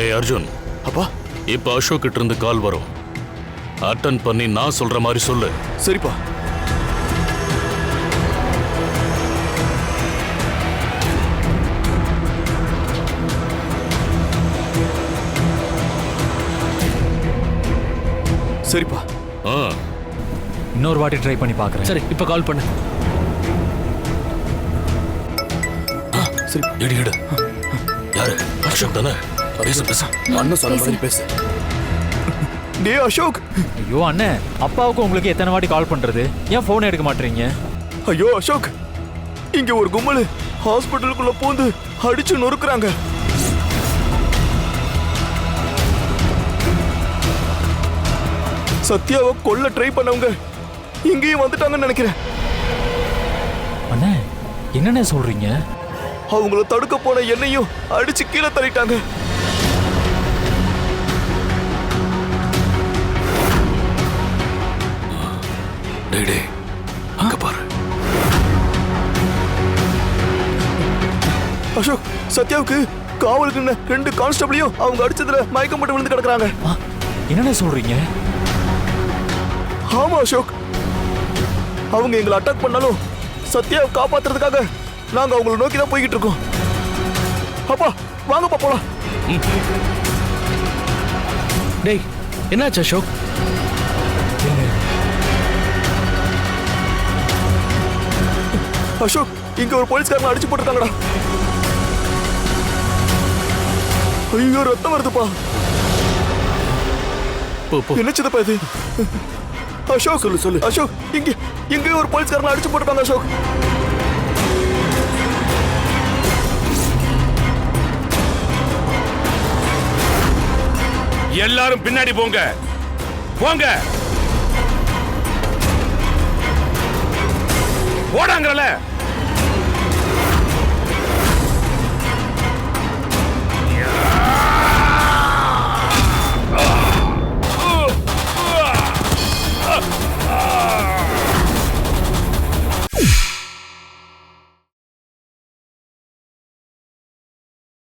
அர்ஜுன். அப்பா. இப்ப அசோக் கிட்ட இருந்து கால் வரும். அட்டன் பண்ணி நான் சொல்ற மாதிரி சொல்லு. சரிப்பா. சரிப்பா. ஆ. இன்னொரு வாட்டி ட்ரை பண்ணி பார்க்குறேன். சரி இப்ப கால் பண்ணு. சரி எடு எடு. யாரு? அசோக் தானே? பேசு பேச. அண்ணன் சொன்ன மாதிரி பேசு. டே அசோக். ஐயோ அண்ணே அப்பாவுக்கு உங்களுக்கு எத்தனை வாட்டி கால் பண்றது? ஏன் ஃபோன் எடுக்க மாட்டீங்க ஐயோ அசோக். இங்க ஒரு கும்பல் ஹாஸ்பிட்டலுக்குள்ள பூந்து அடிச்சு நொறுக்குறாங்க. சத்யாவை கொல்ல ட்ரை பண்ணவங்க இங்கேயும் வந்துட்டாங்கன்னு நினைக்கிறேன். அண்ணே என்னண்ணே சொல்றீங்க? அவங்கள தடுக்க போன என்னையும் அடிச்சு கீழே தள்ளிட்டாங்க. அங்க பாரு. அசோக் சத்யாவுக்கு காவலுக்கு ரெண்டு கான்ஸ்டபிளையும் அவங்க அடிச்சதுல மயக்கம் போட்டு விழுந்து கிடக்குறாங்க. ஆ, என்னண்ணே சொல்றீங்க? ஆமா அசோக். அவங்க எங்களை அட்டாக் பண்ணாலும் சத்யாவை காப்பாத்துறதுக்காக நாங்க அவங்கள நோக்கி தான் போய்கிட்டு இருக்கோம். அப்பா வாங்கப்பா போலாம். டேய் என்னாச்சு அசோக்? அசோக் இங்க ஒரு போலீஸ்காரங்க அடிச்சு போட்டிருக்காங்கடா ஐயோ ரத்தம் வருதுப்பா. போ போ. என்ன சிதப்பா இது? அசோக் சொல்லு சொல்லு. அசோக் இங்க இங்க ஒரு போலீஸ்காரங்க அடிச்சு போட்டிருக்காங்க அசோக். எல்லாரும் பின்னாடி போங்க. போங்க. അല്ലേ?